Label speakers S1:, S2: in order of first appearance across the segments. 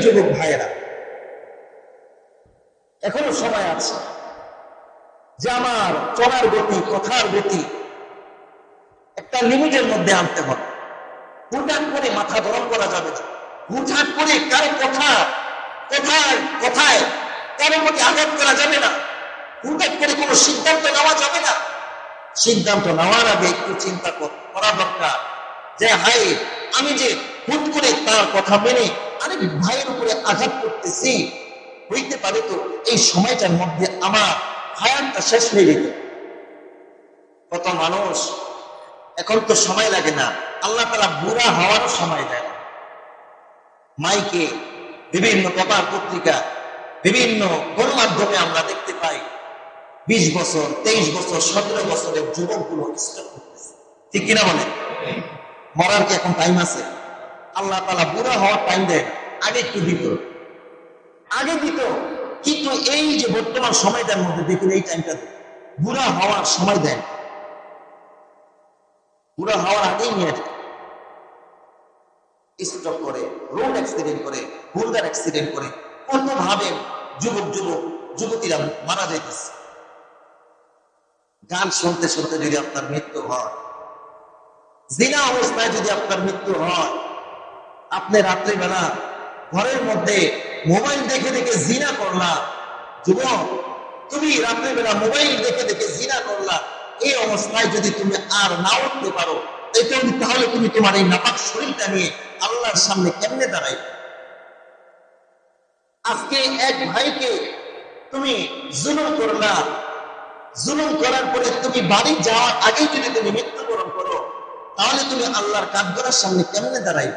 S1: যুবক ভাইয়েরা, এখনও সময় আছে যে আমার চলার গতি, কথার গতি একটা লিমিটের মধ্যে আনতে হবে। হুটহাট করে মাথা গরম করা যাবে না। হুটহাট করে কারও কথা, কোথায় কোথায় কারও প্রতি আঘাত করা যাবে না। হুটহাট করে কোনো সিদ্ধান্ত নেওয়া যাবে না। সিদ্ধান্ত নেওয়ার আগে একটু চিন্তা কর- করা দরকার। যে হাই আমি যে হুট করে তার কথা মেনে ভাইয়ের উপরে আঘাত করতেছি। হইতে পারে তো এই সময়টার মধ্যে আমার হায়াতটা শেষ হয়ে যেত কত মানুষ, এখন তো সময় লাগে না। আল্লাহ তারা বুড়া হওয়ারও সময় দেয় না। মাইকে বিভিন্ন পেপার পত্রিকা, বিভিন্ন গণমাধ্যমে আমরা দেখতে পাই, বিশ বছর, তেইশ বছর, সতেরো বছরের যুবকগুলো ঠিক কিনা বলে মরার কি এখন টাইম আছে? আল্লাহ তালা বুড়া হওয়ার টাইম দেয় না। আগে একটু দিত। আগে দিত, কিন্তু এই যে বর্তমান সময়টার মধ্যে দেখুন, এই টাইমটা বুড়া হওয়ার সময় দেয় না। বুড়া হওয়ার আগেই নিয়ে যায় স্ট্রোক করে রোড অ্যাক্সিডেন্ট করে, হুলদার অ্যাক্সিডেন্ট করে। কত ভাবে যুবক যুবক, যুবতীরা মারা যাইতেছে। গান শুনতে শুনতে যদি আপনার মৃত্যু হয়, জিনা অবস্থায় যদি আপনার মৃত্যু হয়, আপনি রাত্রিবেলা ঘরের মধ্যে মোবাইল দেখে দেখে জিনা করলা। যুবক, তুমি রাত্রিবেলা মোবাইল দেখে দেখে জিনা করলা। এই অবস্থায় যদি তুমি আর না উঠতে পারো তাহলে তুমি তোমার এই নাপাক শরীরটা নিয়ে আল্লাহর সামনে কেমনে দাঁড়াই আজকে এক ভাইকে তুমি জুলুম করলা। জুলুম করার পরে তুমি বাড়ি যাওয়ার আগেই যদি তুমি মৃত্যুবরণ করো, তাহলে তুমি আল্লাহর কাঠগড়ার সামনে কেমনে দাঁড়াই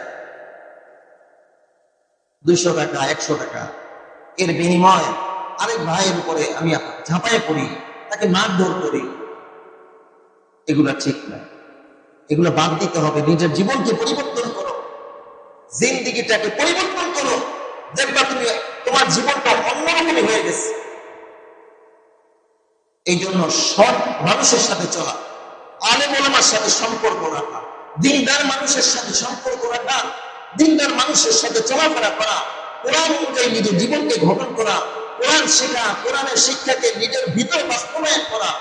S1: দুইশো টাকা, একশো টাকা। এর বিনিময় আরেক ভাইয়ের উপরে আমি ঝাঁপায় পড়ি, তাকে মারধর করি। এগুলা ঠিক না। এগুলো বাদ দিতে হবে। নিজের জীবনকে পরিবর্তন করো। জিন্দিগিটাকে পরিবর্তন করো। দেখবা তুমি তোমার জীবনটা অন্যরকমই হয়ে গেছে। এই জন্য সৎ মানুষের সাথে চলা, আলেম ওলামার সাথে সম্পর্ক রাখা, দিনদার মানুষের সাথে সম্পর্ক রাখা দিনদার মানুষের সাথে চলাফেরা করা কোরআন অনুযায়ী নিজের জীবনকে গঠন করা কোরআন শেখা কোরআনের শিক্ষাকে নিজের ভিতর বাস্তবায়ন করা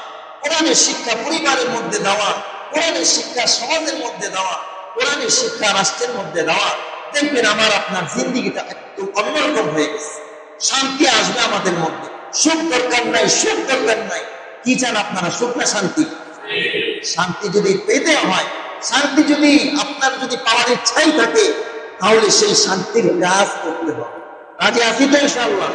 S1: কোরআনের শিক্ষা পরিবারের মধ্যে দেওয়া কোরআনের শিক্ষা সমাজের মধ্যে দেওয়া কোরআনের শিক্ষা রাষ্ট্রের মধ্যে দেওয়া দেখবেন আমার আপনার জিন্দিগিটা একটু অন্যরকম হয়ে গেছে। শান্তি আসবে আমাদের মধ্যে। সুখ দরকার নাই সুখ দরকার নাই। কি চান আপনারা সুখ না শান্তি? শান্তি যদি পেতে হয় শান্তি যদি আপনার যদি পাওয়ার ইচ্ছাই থাকে তাহলে সেই শান্তির কাজ করতে হবে। রাজি আছি তো ইনশাআল্লাহ?